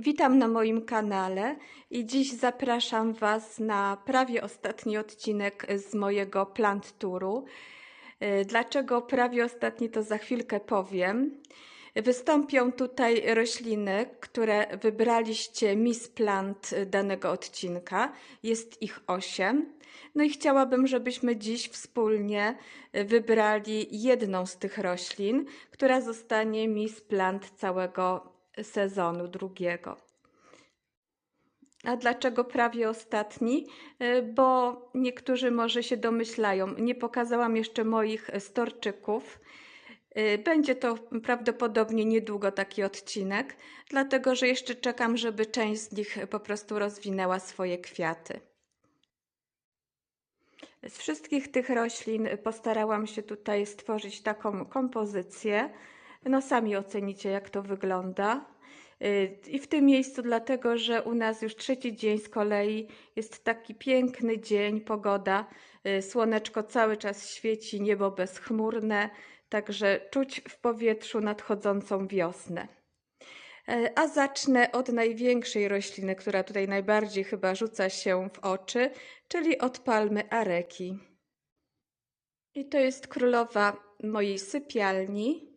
Witam na moim kanale i dziś zapraszam Was na prawie ostatni odcinek z mojego plant touru. Y, Dlaczego prawie ostatni to za chwilkę powiem. Wystąpią tutaj rośliny, które wybraliście Miss Plant danego odcinka. Jest ich osiem. No i chciałabym, żebyśmy dziś wspólnie wybrali jedną z tych roślin, która zostanie Miss Plant całego sezonu drugiego. A dlaczego prawie ostatni? Y, Bo niektórzy może się domyślają, nie pokazałam jeszcze moich storczyków. Y, Będzie to prawdopodobnie niedługo taki odcinek, dlatego że jeszcze czekam, żeby część z nich po prostu rozwinęła swoje kwiaty. Z wszystkich tych roślin postarałam się tutaj stworzyć taką kompozycję. No sami ocenicie, jak to wygląda. Y, I w tym miejscu, dlatego że u nas już trzeci dzień z kolei jest taki piękny dzień, pogoda, y, słoneczko cały czas świeci, niebo bezchmurne, także czuć w powietrzu nadchodzącą wiosnę. E, A zacznę od największej rośliny, która tutaj najbardziej chyba rzuca się w oczy, czyli od palmy areki. I to jest królowa mojej sypialni.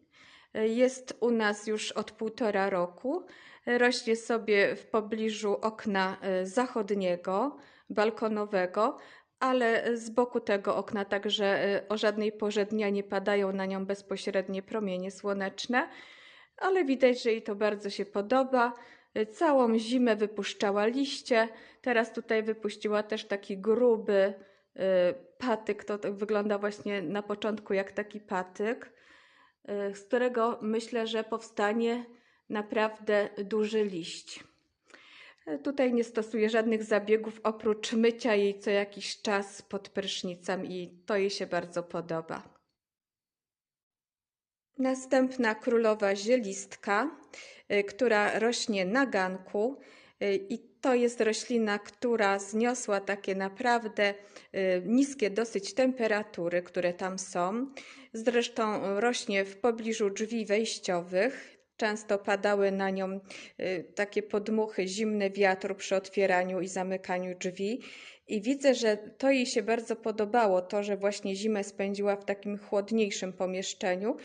Jest u nas już od półtora roku. Rośnie sobie w pobliżu okna e, zachodniego, balkonowego, ale z boku tego okna także e, o żadnej porze dnia nie padają na nią bezpośrednie promienie słoneczne, ale widać, że jej to bardzo się podoba. E, Całą zimę wypuszczała liście, teraz tutaj wypuściła też taki gruby patyk, to tak wygląda właśnie na początku jak taki patyk, z którego myślę, że powstanie naprawdę duży liść. E, Tutaj nie stosuję żadnych zabiegów oprócz mycia jej co jakiś czas pod prysznicem i to jej się bardzo podoba. Następna królowa zielistka, y, która rośnie na ganku i to jest roślina, która zniosła takie naprawdę y, niskie dosyć temperatury, które tam są. Zresztą rośnie w pobliżu drzwi wejściowych. Często padały na nią takie podmuchy, zimny wiatr przy otwieraniu i zamykaniu drzwi. I widzę, że to jej się bardzo podobało, to, że właśnie zimę spędziła w takim chłodniejszym pomieszczeniu,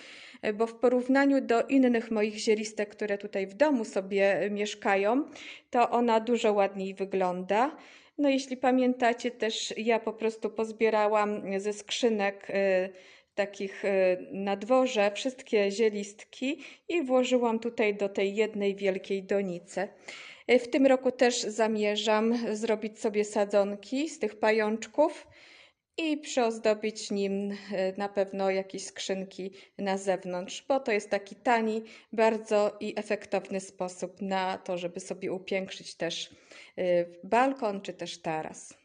bo w porównaniu do innych moich zielistek, które tutaj w domu sobie mieszkają, to ona dużo ładniej wygląda. No, jeśli pamiętacie, też ja po prostu pozbierałam ze skrzynek y, takich y, na dworze wszystkie zielistki i włożyłam tutaj do tej jednej wielkiej donicy. Y, W tym roku też zamierzam zrobić sobie sadzonki z tych pajączków i przyozdobić nim y, na pewno jakieś skrzynki na zewnątrz, bo to jest taki tani, bardzo i efektowny sposób na to, żeby sobie upiększyć też balkon czy też taras.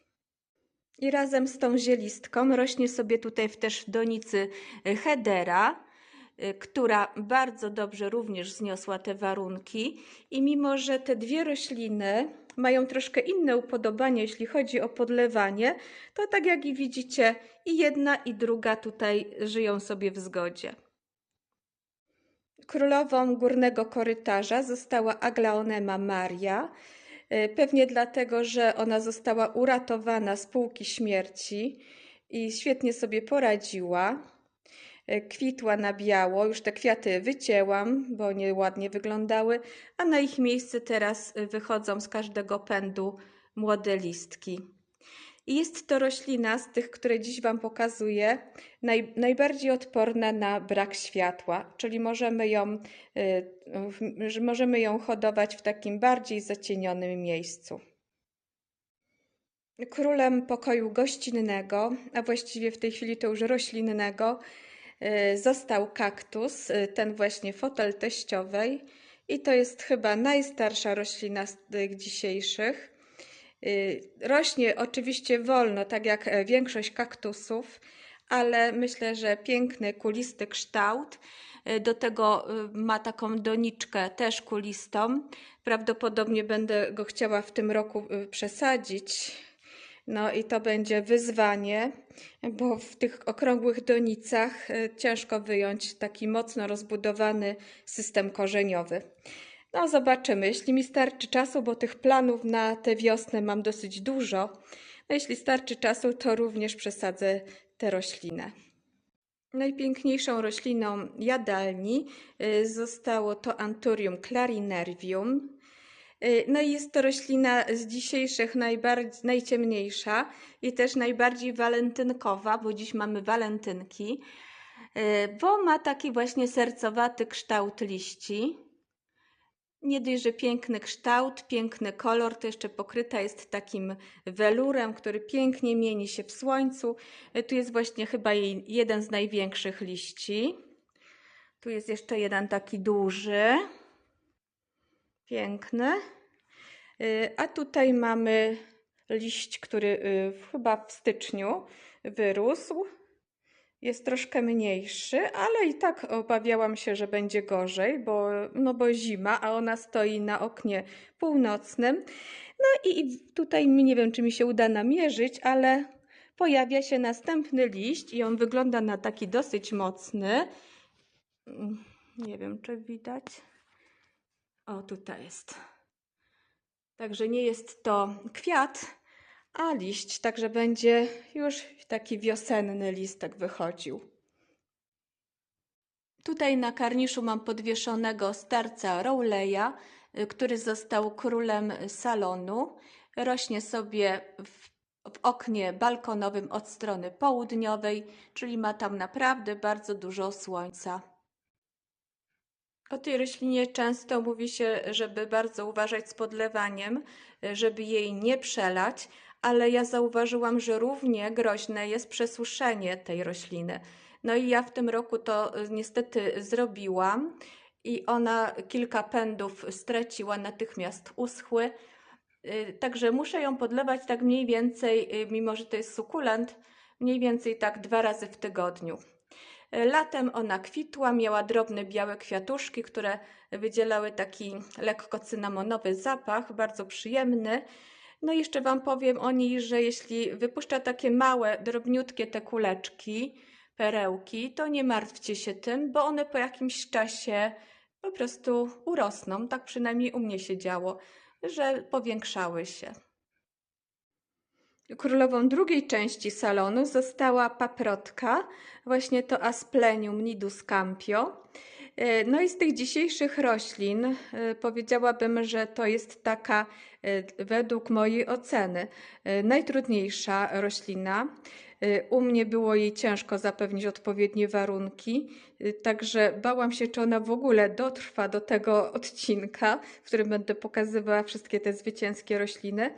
I razem z tą zielistką rośnie sobie tutaj też w donicy y, hedera, y, która bardzo dobrze również zniosła te warunki. I mimo, że te dwie rośliny mają troszkę inne upodobanie, jeśli chodzi o podlewanie, to tak jak i widzicie, i jedna, i druga tutaj żyją sobie w zgodzie. Królową górnego korytarza została Aglaonema Maria. Y, Pewnie dlatego, że ona została uratowana z półki śmierci i świetnie sobie poradziła. Y, Kwitła na biało, już te kwiaty wycięłam, bo nieładnie wyglądały, a na ich miejsce teraz wychodzą z każdego pędu młode listki. I jest to roślina z tych, które dziś Wam pokazuję, naj, najbardziej odporna na brak światła, czyli możemy ją, y, możemy ją hodować w takim bardziej zacienionym miejscu. Królem pokoju gościnnego, a właściwie w tej chwili to już roślinnego, y, został kaktus, y, ten właśnie fotel teściowej. I to jest chyba najstarsza roślina z tych dzisiejszych. Y, Rośnie oczywiście wolno, tak jak e, większość kaktusów, ale myślę, że piękny, kulisty kształt. Y, Do tego y, ma taką doniczkę też kulistą. Prawdopodobnie będę go chciała w tym roku przesadzić. No i to będzie wyzwanie, bo w tych okrągłych donicach ciężko wyjąć taki mocno rozbudowany system korzeniowy. No zobaczymy, jeśli mi starczy czasu, bo tych planów na tę wiosnę mam dosyć dużo. No jeśli starczy czasu, to również przesadzę tę roślinę. Najpiękniejszą rośliną jadalni y, zostało to Anthurium clarinervium. Y, No i jest to roślina z dzisiejszych najciemniejsza i też najbardziej walentynkowa, bo dziś mamy walentynki, y, bo ma taki właśnie sercowaty kształt liści. Nie dość, że piękny kształt, piękny kolor, to jeszcze pokryta jest takim welurem, który pięknie mieni się w słońcu. Y, Tu jest właśnie chyba jej jeden z największych liści. Tu jest jeszcze jeden taki duży. Piękny. Y, A tutaj mamy liść, który y, chyba w styczniu wyrósł. Jest troszkę mniejszy, ale i tak obawiałam się, że będzie gorzej, bo, no bo zima, a ona stoi na oknie północnym. No i tutaj nie wiem, czy mi się uda namierzyć, ale pojawia się następny liść i on wygląda na taki dosyć mocny. Mm, Nie wiem, czy widać. O, tutaj jest. Także nie jest to kwiat, a liść, także będzie już taki wiosenny listek wychodził. Tutaj na karniszu mam podwieszonego starca Rowleya, y, który został królem salonu. Rośnie sobie w, w oknie balkonowym od strony południowej, czyli ma tam naprawdę bardzo dużo słońca. O tej roślinie często mówi się, żeby bardzo uważać z podlewaniem, żeby jej nie przelać, ale ja zauważyłam, że równie groźne jest przesuszenie tej rośliny. No i ja w tym roku to y, niestety zrobiłam i ona kilka pędów straciła, natychmiast uschły. Y, Także muszę ją podlewać tak mniej więcej, y, mimo że to jest sukulent, mniej więcej tak dwa razy w tygodniu. Latem ona kwitła, miała drobne białe kwiatuszki, które wydzielały taki lekko cynamonowy zapach, bardzo przyjemny. No i jeszcze Wam powiem o niej, że jeśli wypuszcza takie małe, drobniutkie te kuleczki, perełki, to nie martwcie się tym, bo one po jakimś czasie po prostu urosną. Tak przynajmniej u mnie się działo, że powiększały się. Królową drugiej części salonu została paprotka, właśnie to Asplenium nidus campio. E, No i z tych dzisiejszych roślin e, powiedziałabym, że to jest taka, e, według mojej oceny, najtrudniejsza roślina. U mnie było jej ciężko zapewnić odpowiednie warunki, także bałam się, czy ona w ogóle dotrwa do tego odcinka, w którym będę pokazywała wszystkie te zwycięskie rośliny.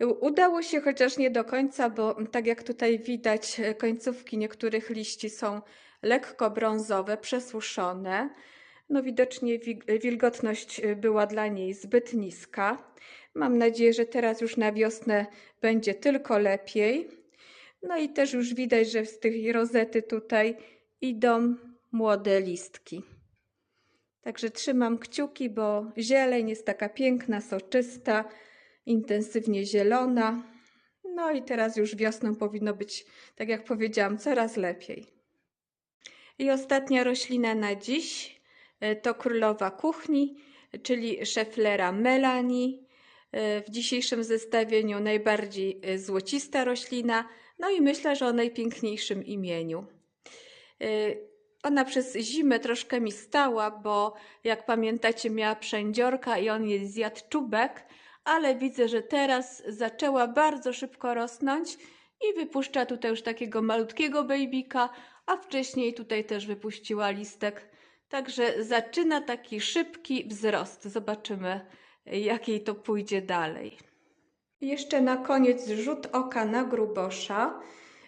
Udało się, chociaż nie do końca, bo tak jak tutaj widać, e, końcówki niektórych liści są lekko brązowe, przesuszone. No widocznie wi- wilgotność e, była dla niej zbyt niska. Mam nadzieję, że teraz już na wiosnę będzie tylko lepiej. No i też już widać, że z tych rozety tutaj idą młode listki. Także trzymam kciuki, bo zieleń jest taka piękna, soczysta, intensywnie zielona. No i teraz już wiosną powinno być, tak jak powiedziałam, coraz lepiej. I ostatnia roślina na dziś e, to królowa kuchni, czyli szeflera Melanie. E, W dzisiejszym zestawieniu najbardziej e, złocista roślina, no i myślę, że o najpiękniejszym imieniu. Ona przez zimę troszkę mi stała, bo jak pamiętacie, miała przędziorka i on jej zjadł czubek, ale widzę, że teraz zaczęła bardzo szybko rosnąć i wypuszcza tutaj już takiego malutkiego bejbika, a wcześniej tutaj też wypuściła listek. Także zaczyna taki szybki wzrost. Zobaczymy, jak jej to pójdzie dalej. Jeszcze na koniec rzut oka na grubosza.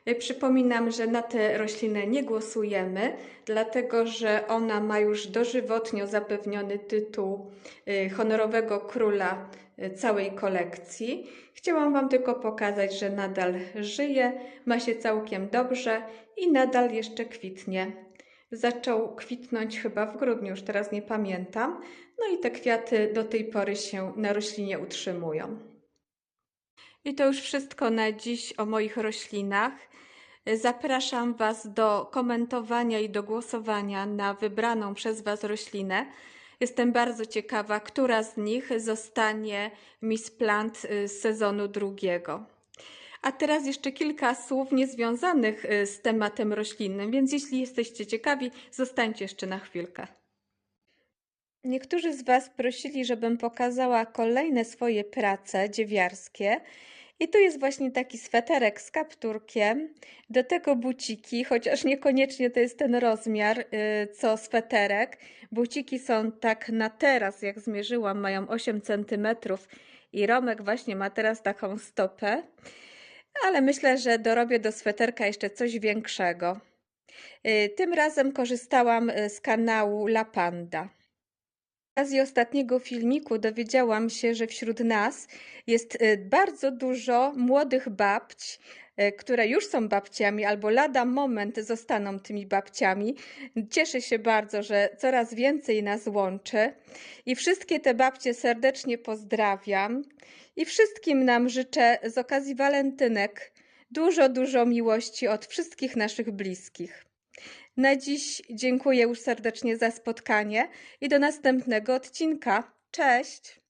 Y, Przypominam, że na tę roślinę nie głosujemy, dlatego że ona ma już dożywotnio zapewniony tytuł y, honorowego króla y, całej kolekcji. Chciałam Wam tylko pokazać, że nadal żyje, ma się całkiem dobrze i nadal jeszcze kwitnie. Zaczął kwitnąć chyba w grudniu, już teraz nie pamiętam. No i te kwiaty do tej pory się na roślinie utrzymują. I to już wszystko na dziś o moich roślinach. Zapraszam Was do komentowania i do głosowania na wybraną przez Was roślinę. Jestem bardzo ciekawa, która z nich zostanie Miss Plant y, z sezonu drugiego. A teraz jeszcze kilka słów niezwiązanych y, z tematem roślinnym, więc jeśli jesteście ciekawi, zostańcie jeszcze na chwilkę. Niektórzy z Was prosili, żebym pokazała kolejne swoje prace dziewiarskie. I tu jest właśnie taki sweterek z kapturkiem, do tego buciki, chociaż niekoniecznie to jest ten rozmiar, y, co sweterek. Buciki są tak na teraz, jak zmierzyłam, mają 8 cm i Romek właśnie ma teraz taką stopę, ale myślę, że dorobię do sweterka jeszcze coś większego. Y, Tym razem korzystałam y, z kanału La Panda. Z okazji ostatniego filmiku dowiedziałam się, że wśród nas jest y, bardzo dużo młodych babć, y, które już są babciami albo lada moment zostaną tymi babciami. Cieszę się bardzo, że coraz więcej nas łączy i wszystkie te babcie serdecznie pozdrawiam i wszystkim nam życzę z okazji walentynek dużo, dużo miłości od wszystkich naszych bliskich. Na dziś dziękuję już serdecznie za spotkanie i do następnego odcinka. Cześć!